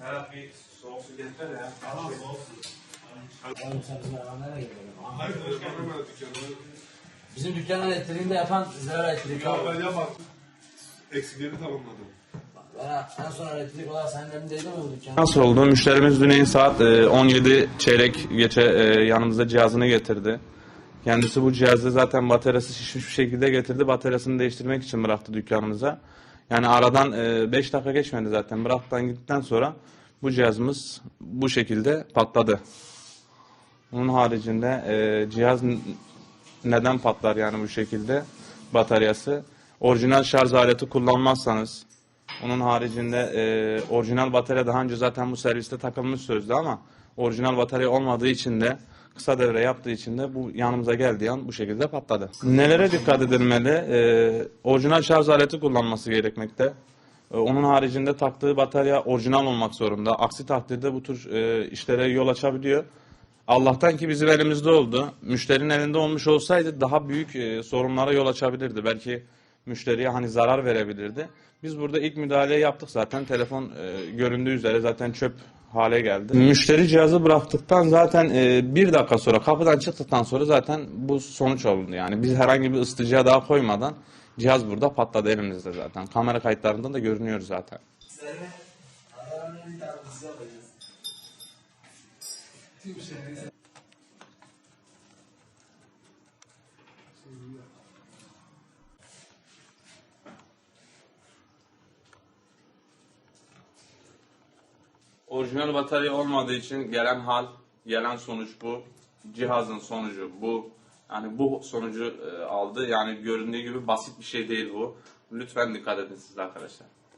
Serhat bir soğuk su getir ya. Tamam olsun. Oğlum sen bizim nereye? Hayır, bana. Bizim dükkanın elektriğini de yapan Zira Elektrik. Ya ben yapmadım. Eksikleri tamamladım. En son elektrik olarak senin elindeydi mi bu dükkan? Nasıl oldu? Müşterimiz dün saat e, 17 çeyrek geçe e, yanımıza cihazını getirdi. Kendisi bu cihazı zaten bataryası şişmiş bir şekilde getirdi. Bataryasını değiştirmek için bıraktı dükkanımıza. Yani aradan 5 dakika geçmedi zaten. Bıraktıktan gittikten sonra bu cihazımız bu şekilde patladı. Bunun haricinde e, cihaz neden patlar yani bu şekilde bataryası? Orijinal şarj aleti kullanmazsanız onun haricinde e, orijinal batarya daha önce zaten bu serviste takılmış sözde ama orijinal batarya olmadığı için de kısa devre yaptığı için de bu yanımıza geldiği an bu şekilde patladı. Nelere dikkat edilmeli? E, orijinal şarj aleti kullanması gerekmekte. E, onun haricinde taktığı batarya orijinal olmak zorunda. Aksi takdirde bu tür e, işlere yol açabiliyor. Allah'tan ki bizim elimizde oldu. Müşterinin elinde olmuş olsaydı daha büyük e, sorunlara yol açabilirdi. Belki müşteriye hani zarar verebilirdi. Biz burada ilk müdahaleyi yaptık zaten. Telefon e, göründüğü üzere zaten çöp hale geldi. Müşteri cihazı bıraktıktan zaten e, bir dakika sonra kapıdan çıktıktan sonra zaten bu sonuç oldu. Yani biz herhangi bir ısıtıcıya daha koymadan cihaz burada patladı elimizde zaten. Kamera kayıtlarında da görünüyor zaten. Orijinal batarya olmadığı için gelen hal, gelen sonuç bu. Cihazın sonucu bu. Yani bu sonucu e, aldı. Yani göründüğü gibi basit bir şey değil bu. Lütfen dikkat edin siz arkadaşlar.